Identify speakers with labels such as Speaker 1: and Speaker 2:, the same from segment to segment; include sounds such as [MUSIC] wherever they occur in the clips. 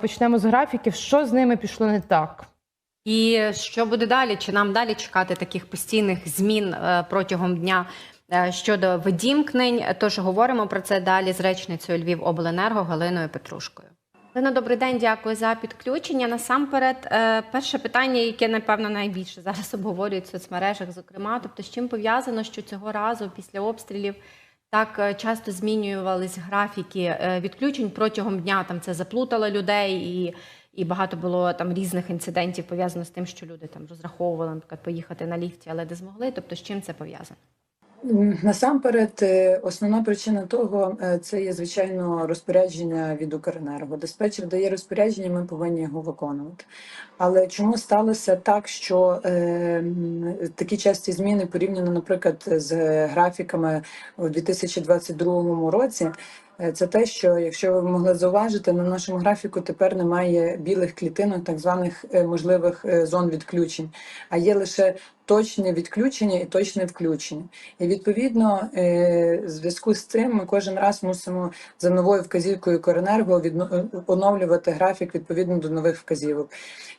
Speaker 1: Почнемо з графіків. Що з ними пішло не так?
Speaker 2: І що буде далі? Чи нам далі чекати таких постійних змін е, протягом дня е, щодо видімкнень? Тож говоримо про це далі з речницею Львівобленерго Галиною Петрушкою. Галина, добрий день, дякую за підключення. Насамперед, е, перше питання, яке напевно найбільше зараз [LAUGHS] обговорюють в соцмережах, зокрема, тобто з чим пов'язано, що цього разу після обстрілів так е, часто змінювались графіки е, відключень протягом дня. Там це заплутало людей і. І багато було там різних інцидентів пов'язано з тим, що люди там розраховували, наприклад, поїхати на ліфті, але не змогли. Тобто, з чим це пов'язано?
Speaker 3: Насамперед, е, основна причина того е, це є звичайно розпорядження від Укренерго. Диспетчер дає розпорядження, ми повинні його виконувати. Але чому сталося так, що е, такі часті зміни порівняно, наприклад, з графіками у 2022 році? Е, Це те, що якщо ви могли зауважити, на нашому графіку тепер немає білих клітинок, так званих можливих зон відключень, а є лише точне відключення і точне включення. І відповідно, е, в зв'язку з цим ми кожен раз мусимо за новою вказівкою Коренерго оновлювати графік відповідно до нових вказівок.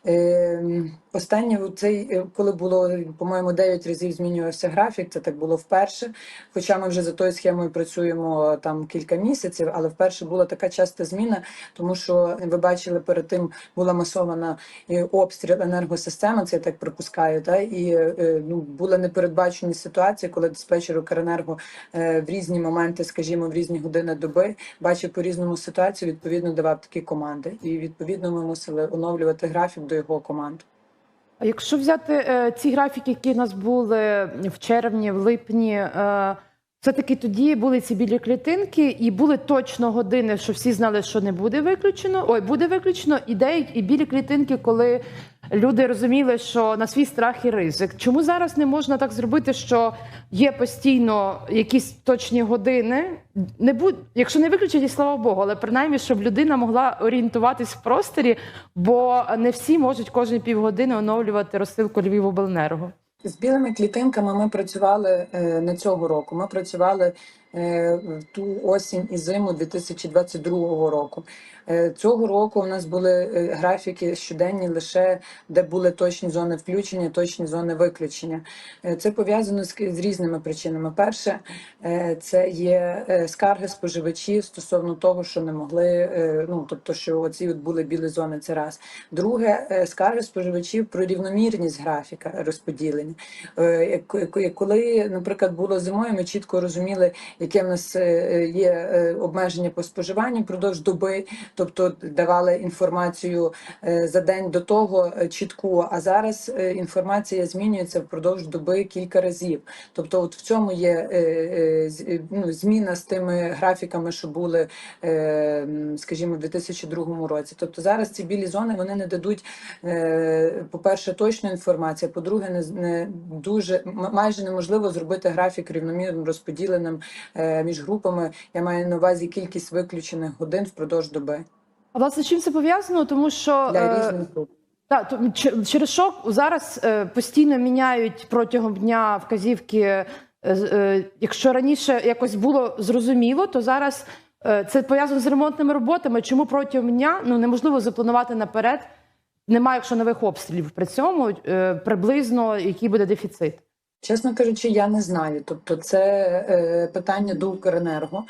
Speaker 3: Е, Останнє цей, е, коли було, по-моєму, 9 разів змінювався графік, це так було вперше. Хоча ми вже за тою схемою працюємо там кілька місяців, але вперше була така часта зміна, тому що ви бачили, перед тим була масована е, обстріл енергосистеми, це я так припускаю, та і е, ну були непередбачені ситуації, коли диспетчер Укренерго е, в різні моменти, скажімо, в різні години доби бачив по різному ситуацію, відповідно давав такі команди, і відповідно ми мусили оновлювати графік до його команд.
Speaker 1: А якщо взяти е, ці графіки, які у нас були в червні, в липні, е, все-таки тоді були ці білі клітинки, і були точно години, що всі знали, що не буде виключено. Ой, буде виключено, і деякі і білі клітинки, коли люди розуміли, що на свій страх і ризик. Чому зараз не можна так зробити, що є постійно якісь точні години? Не будь, якщо не виключать, і слава Богу, але принаймні, щоб людина могла орієнтуватись в просторі, бо не всі можуть кожні півгодини оновлювати розсилку Львівобленерго.
Speaker 3: З білими клітинками ми працювали е, не цього року. Ми працювали е, в ту осінь і зиму 2022 року. Е, цього року у нас були е, графіки щоденні лише де були точні зони включення, точні зони виключення. Е, це пов'язано з, з різними причинами. Перше, це є скарги споживачів стосовно того, що не могли, ну тобто, що оці от були білі зони. Це раз. Друге, скарги споживачів про рівномірність графіка розподілення. Коли, наприклад, було зимою, ми чітко розуміли, яке в нас є обмеження по споживанню впродовж доби, тобто давали інформацію е, за день до того е, чітку. А зараз е, інформація змінюється впродовж доби кілька разів. Тобто, от в цьому є ну, зміна з тими графіками, що були, скажімо, в 2002 році. Тобто зараз ці білі зони вони не дадуть, по-перше, точну інформацію, по-друге, не, не дуже майже неможливо зробити графік рівномірно розподіленим між групами. Я маю на увазі кількість виключених годин впродовж доби
Speaker 1: А власне, чим це пов'язано? Тому що
Speaker 3: для
Speaker 1: е,
Speaker 3: різних груп.
Speaker 1: Так, то через що зараз е, постійно міняють протягом дня вказівки. е, якщо раніше якось було зрозуміло, то зараз це пов'язано з ремонтними роботами. Чому протягом дня ну неможливо запланувати наперед? Немає, якщо нових обстрілів при цьому приблизно який буде дефіцит.
Speaker 3: Чесно кажучи, я не знаю. Тобто, це е, питання до Укренерго.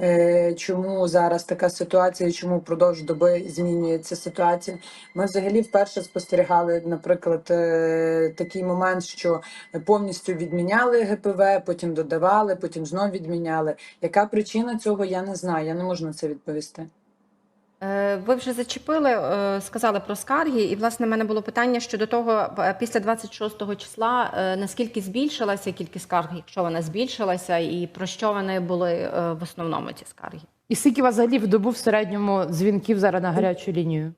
Speaker 3: Е, чому зараз така ситуація, чому впродовж доби змінюється ситуація? Ми взагалі вперше спостерігали, наприклад, е, такий момент, що повністю відміняли ГПВ, потім додавали, потім знов відміняли. Яка причина цього? Я не знаю. Я не можу на це відповісти.
Speaker 2: Е, Ви вже зачепили, е, сказали про скарги, і власне в мене було питання щодо того, е, після 26 числа наскільки збільшилася кількість скарг, якщо вона збільшилася, і про що вони були в основному ці скарги?
Speaker 1: І скільки у вас взагалі в добу в середньому дзвінків зараз на гарячу лінію?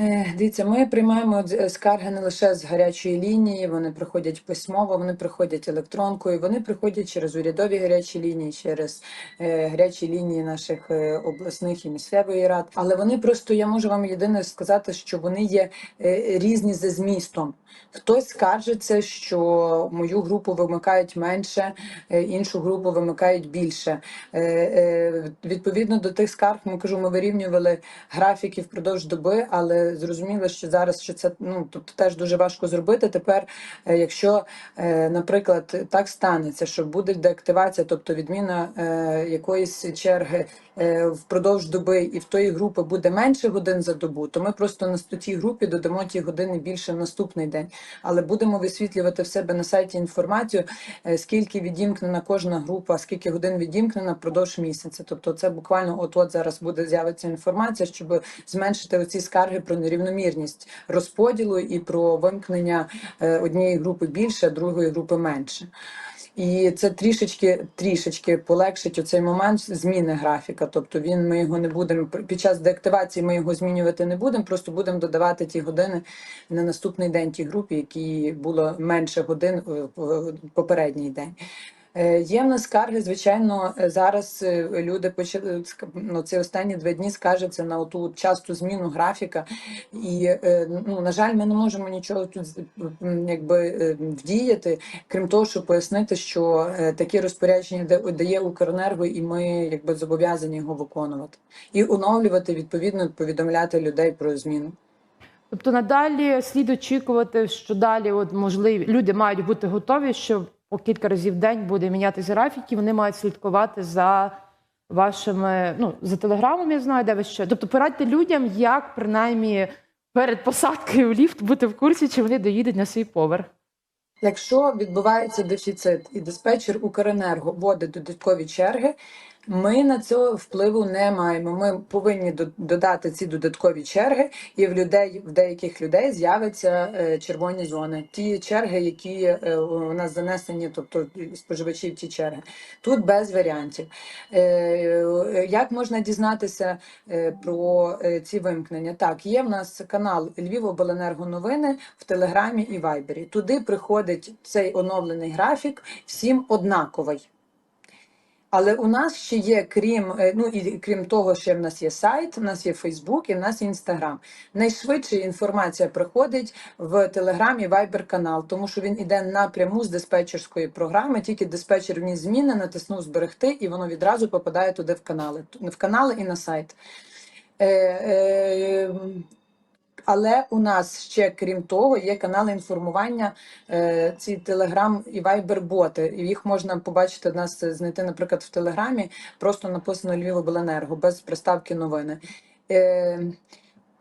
Speaker 3: Е, Дивіться, ми приймаємо з- скарги не лише з гарячої лінії, вони приходять письмово, вони приходять електронкою, вони приходять через урядові гарячі лінії, через е, гарячі лінії наших е, обласних і місцевої рад. Але вони просто я можу вам єдине сказати, що вони є е, різні за змістом. Хтось скаржиться, що мою групу вимикають менше, е, іншу групу вимикають більше. Е, е, Відповідно до тих скарг, ми кажу, ми вирівнювали графіки впродовж доби, але зрозуміло, що зараз що це ну тобто теж дуже важко зробити. Тепер, якщо, наприклад, так станеться, що буде деактивація, тобто відміна якоїсь черги впродовж доби, і в тої групи буде менше годин за добу, то ми просто на тій групі додамо ті години більше в наступний день. Але будемо висвітлювати в себе на сайті інформацію, е, скільки відімкнена кожна група, скільки годин відімкнена впродовж місяця. Тобто, це буквально от от зараз буде з'явиться інформація, щоб зменшити оці скарги про нерівномірність розподілу і про вимкнення е, однієї групи більше, а другої групи менше. І це трішечки трішечки полегшить у цей момент зміни графіка. Тобто він ми його не будемо під час деактивації. Ми його змінювати не будемо. Просто будемо додавати ті години на наступний день тій групі, які було менше годин в попередній день. Е, Є в нас скарги, звичайно, е, зараз е, люди почали ну, ці останні два дні скаржаться на ту часту зміну графіка, і ну на жаль, ми не можемо нічого тут якби вдіяти, крім того, щоб пояснити, що такі розпорядження да- дає Укренерго, і ми якби зобов'язані його виконувати і оновлювати відповідно повідомляти людей про зміну.
Speaker 1: Тобто надалі слід очікувати, що далі от можливі люди мають бути готові, що по кілька разів в день буде мінятися графік, і вони мають слідкувати за вашими, ну за телеграмом, я знаю, де ви ще. Тобто порадьте людям, як принаймні перед посадкою в ліфт бути в курсі, чи вони доїдуть на свій поверх.
Speaker 3: Якщо відбувається дефіцит і диспетчер Укренерго вводить додаткові черги, ми на цього впливу не маємо. Ми повинні додати ці додаткові черги, і в людей в деяких людей з'являться е, червоні зони. Ті черги, які е, у нас занесені, тобто споживачів ті черги. Тут без варіантів. Е, Як можна дізнатися про ці вимкнення? Так, є в нас канал Львівобленерго новини в Телеграмі і Вайбері. Туди приходить цей оновлений графік, всім однаковий. Але у нас ще є, крім е, ну і крім того, ще в нас є сайт, в нас є Фейсбук і в нас Інстаграм. Найшвидше інформація приходить в Телеграмі Viber канал, тому що він іде напряму з диспетчерської програми. Тільки диспетчер вніс зміни, натиснув зберегти, і воно відразу попадає туди в канали, в канали і на сайт. Е, е, але у нас ще крім того є канали інформування, е, ці Телеграм і Вайбер-боти. Їх можна побачити нас е, знайти, наприклад, в Телеграмі. Просто написано Львів обленерго без приставки новини.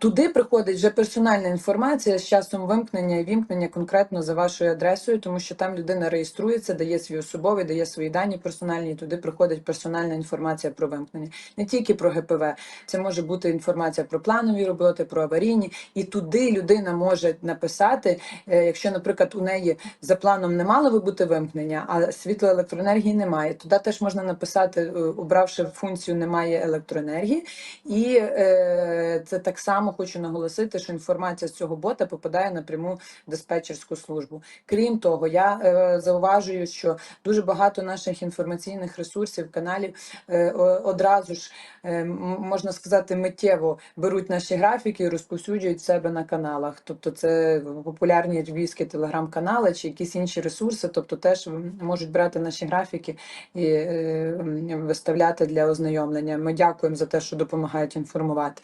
Speaker 3: Туди приходить вже персональна інформація з часом вимкнення і вімкнення конкретно за вашою адресою, тому що там людина реєструється, дає свій особовий, дає свої дані персональні. І туди приходить персональна інформація про вимкнення, не тільки про ГПВ. Це може бути інформація про планові роботи, про аварійні, і туди людина може написати, е, якщо, наприклад, у неї за планом не мало би бути вимкнення, а світлоелектроенергії немає. Туди теж можна написати, е, обравши функцію немає електроенергії, і е, це так само хочу наголосити, що інформація з цього бота попадає напряму в диспетчерську службу. Крім того, я е, зауважую, що дуже багато наших інформаційних ресурсів, каналів е, одразу ж е, можна сказати миттєво беруть наші графіки і розповсюджують себе на каналах. Тобто, це популярні львівські телеграм-канали чи якісь інші ресурси, тобто теж можуть брати наші графіки і е, виставляти для ознайомлення. Ми дякуємо за те, що допомагають інформувати.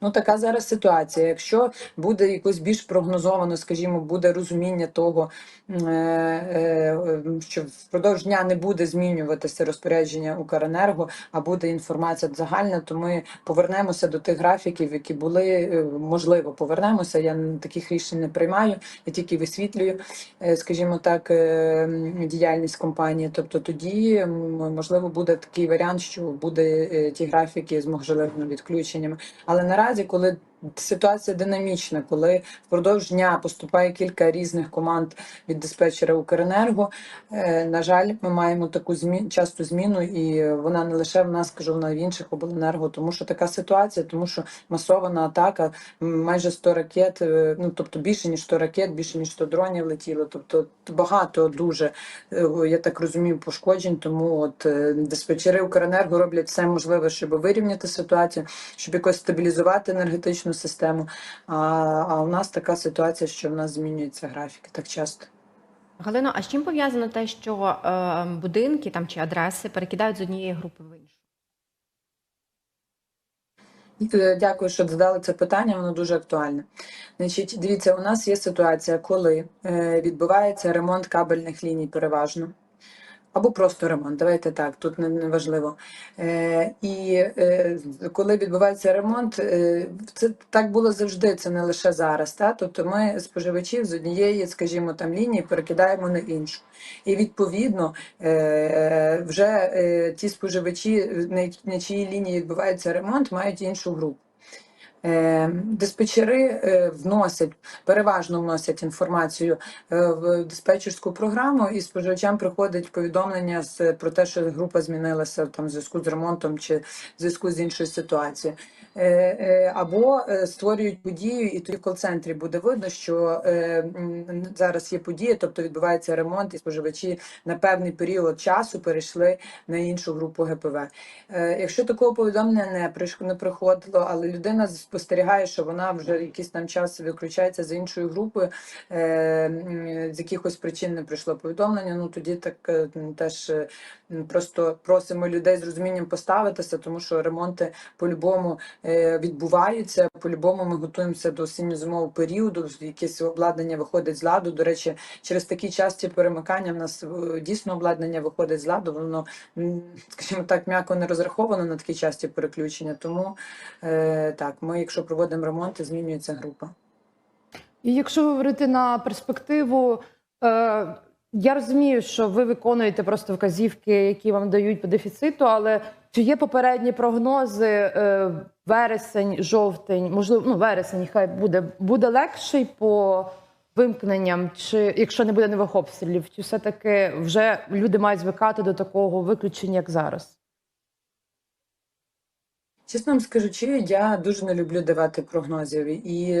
Speaker 3: Ну, така зараз ситуація. Якщо буде якось більш прогнозовано, скажімо, буде розуміння того, е, е, що впродовж дня не буде змінюватися розпорядження Укренерго, а буде інформація загальна, то ми повернемося до тих графіків, які були е, можливо, повернемося. Я таких рішень не приймаю, я тільки висвітлюю, скажімо так, діяльність компанії. Тобто тоді можливо буде такий варіант, що буде ті графіки з можливими відключеннями. Але наразі, коли ситуація динамічна, коли впродовж дня поступає кілька різних команд від диспетчера Укренерго. Е, На жаль, ми маємо таку змі... часту зміну, і вона не лише в нас, кажу, вона в інших обленерго, тому що така ситуація, тому що масована атака, майже 100 ракет, е, ну тобто більше ніж 100 ракет, більше ніж 100 дронів летіло. Тобто багато дуже е, я так розумію, пошкоджень. Тому от диспетчери Укренерго роблять все можливе, щоб вирівняти ситуацію, щоб якось стабілізувати енергетичну систему. А, а у нас така ситуація, що в нас змінюються графіки так часто.
Speaker 2: Галино, а з чим пов'язано те, що е, будинки там чи адреси перекидають з однієї групи в іншу?
Speaker 3: Дякую, що задали це питання. Воно дуже актуальне. Значить, дивіться, у нас є ситуація, коли е, відбувається ремонт кабельних ліній переважно. Або просто ремонт, давайте так, тут не, не важливо. Е, і е, коли відбувається ремонт, е, це так було завжди, це не лише зараз. Та? Тобто ми споживачів з однієї, скажімо, там лінії перекидаємо на іншу. І відповідно е, вже е, ті споживачі, на, на чиїй лінії відбувається ремонт, мають іншу групу. Е, Диспетчери е, вносять, переважно вносять інформацію е, в диспетчерську програму, і споживачам приходить повідомлення з про те, що група змінилася там в зв'язку з ремонтом чи в зв'язку з іншою ситуацією. Або створюють подію, і тоді в кол-центрі буде видно, що зараз є подія, тобто відбувається ремонт, і споживачі на певний період часу перейшли на іншу групу ГПВ. Якщо такого повідомлення не приходило, але людина спостерігає, що вона вже якийсь там час виключається за іншою групою, е, з якихось причин не прийшло повідомлення. Ну тоді так е, теж е, просто просимо людей з розумінням поставитися, тому що ремонти по-любому відбуваються. По-любому ми готуємося до осінньо-зимового періоду. Якесь обладнання виходить з ладу. До речі, через такі часті перемикання в нас дійсно обладнання виходить з ладу. Воно скажімо так, м'яко не розраховано на такі часті переключення. Тому е, так, ми, якщо проводимо ремонт, змінюється група.
Speaker 1: І якщо говорити на перспективу, е, я розумію, що ви виконуєте просто вказівки, які вам дають по дефіциту, але чи є попередні прогнози е, вересень, жовтень, можливо, ну вересень, хай буде буде легший по вимкненням, чи якщо не буде нових обстрілів, чи все таки вже люди мають звикати до такого виключення, як зараз?
Speaker 3: Чесно вам скажучи, я дуже не люблю давати прогнозів і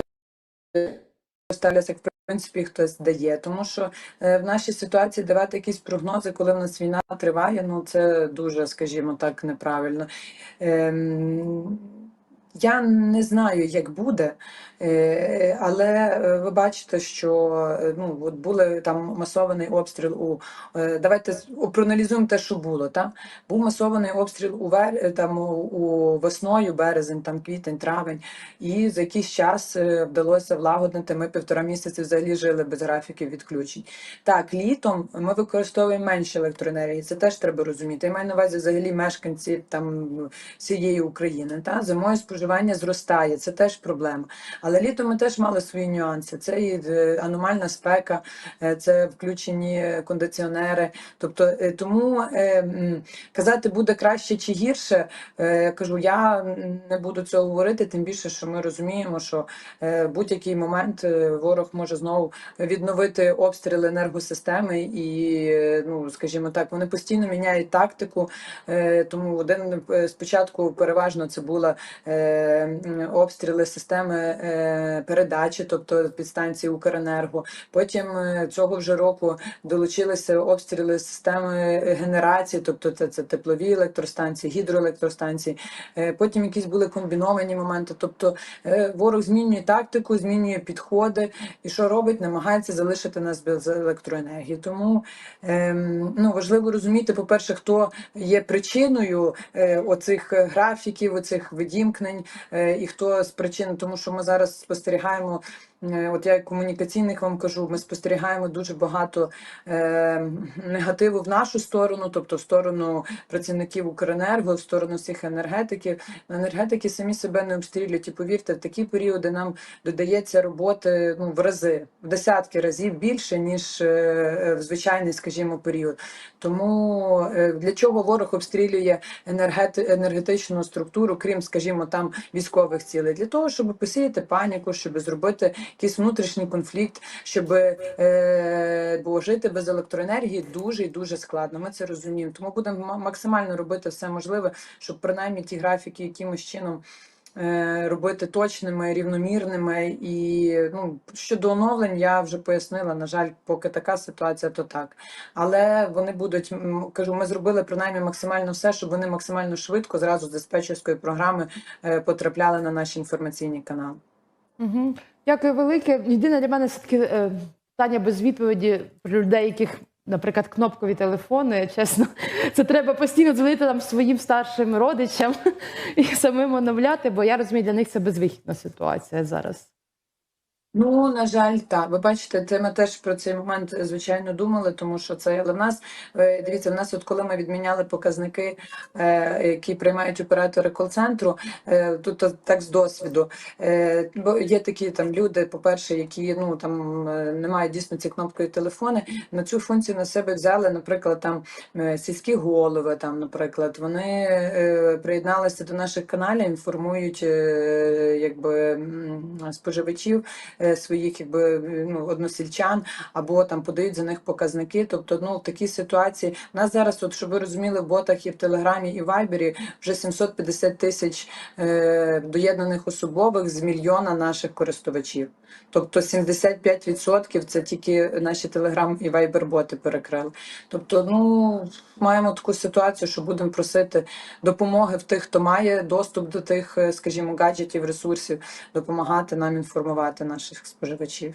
Speaker 3: ставлюся як в принципі хтось дає. Тому що е, в нашій ситуації давати якісь прогнози, коли в нас війна триває, ну це дуже, скажімо так, неправильно. Ем, я не знаю, як буде, е, але е, ви бачите, що е, ну, от були там масований обстріл у давайте проаналізуємо те, що було. Та? Був масований обстріл у там у, весною, березень, там квітень, травень, і за якийсь час вдалося влагоднити. Ми півтора місяці взагалі жили без графіків відключень. Так, літом ми використовуємо менше електроенергії. Це теж треба розуміти. Я маю на увазі взагалі мешканці там всієї України. Та зимою споживання зростає, це теж проблема. Але літом ми теж мали свої нюанси. Це і е, аномальна спека, е, це включені кондиціонери. Тобто е, тому казати буде краще чи гірше, кажу, я не буду цього говорити, тим більше, що ми розуміємо, що будь-який момент ворог може знову відновити обстріли енергосистеми, і ну скажімо так, вони постійно міняють тактику. Тому один спочатку переважно це була обстріли системи е, передачі, тобто підстанції Укренерго. Потім е, цього вже року долучилися обстріли системи генерації, тобто це, це теплові електростанції, гідроелектростанції. Е, Потім якісь були комбіновані моменти. Тобто е, ворог змінює тактику, змінює підходи, і що робить, намагається залишити нас без електроенергії. Тому ну важливо розуміти, по-перше, хто є причиною е, оцих е, графіків, оцих видімкнень, е, і хто з причин, тому що ми зараз спостерігаємо Е, От я як комунікаційник вам кажу, ми спостерігаємо дуже багато е, негативу в нашу сторону, тобто в сторону працівників Укренерго, в сторону всіх енергетиків. Енергетики самі себе не обстрілюють. І повірте, в такі періоди нам додається роботи ну, в рази, в десятки разів більше, ніж е, е, в звичайний, скажімо, період. Тому е, для чого ворог обстрілює енергети, енергетичну структуру, крім, скажімо, там військових цілей? Для того, щоб посіяти паніку, щоб зробити якийсь внутрішній конфлікт, щоб е, бо жити без електроенергії дуже і дуже складно. Ми це розуміємо. Тому будемо максимально робити все можливе, щоб принаймні ті графіки якимось чином. е, Робити точними, рівномірними і ну щодо оновлень, я вже пояснила. На жаль, поки така ситуація, то так. Але вони будуть кажу, ми зробили принаймні максимально все, щоб вони максимально швидко зразу з диспетчерської програми е, потрапляли на наші інформаційні канали.
Speaker 1: Угу. Дякую велике. Єдине для мене все-таки е, питання без відповіді про людей, яких, наприклад, кнопкові телефони. Чесно, [LAUGHS] це треба постійно дзвонити там своїм старшим родичам [LAUGHS] і самим оновляти, бо я розумію, для них це безвихідна ситуація зараз.
Speaker 3: Ну, на жаль, так. Ви бачите, це ми теж про цей момент е, звичайно думали, тому що це але в нас е, дивіться, в нас, от коли ми відміняли показники, е, які приймають оператори кол-центру, тут так з досвіду. Бо є такі там люди, по-перше, які ну там не мають дійсно ці кнопкові телефони. На цю функцію на себе взяли, наприклад, там сільські голови, там, наприклад, вони приєдналися до наших каналів, інформують якби споживачів своїх якби ну односельчан або там подають за них показники. Тобто, ну в такій ситуації у нас зараз, от щоб ви розуміли, в ботах і в Телеграмі і Вайбері вже 750 тисяч е, доєднаних особових з мільйона наших користувачів. Тобто 75% це тільки наші Телеграм і Вайбер-боти перекрили. Тобто, ну маємо таку ситуацію, що будемо просити допомоги в тих, хто має доступ до тих, е, скажімо, гаджетів, ресурсів, допомагати нам інформувати наших споживачів.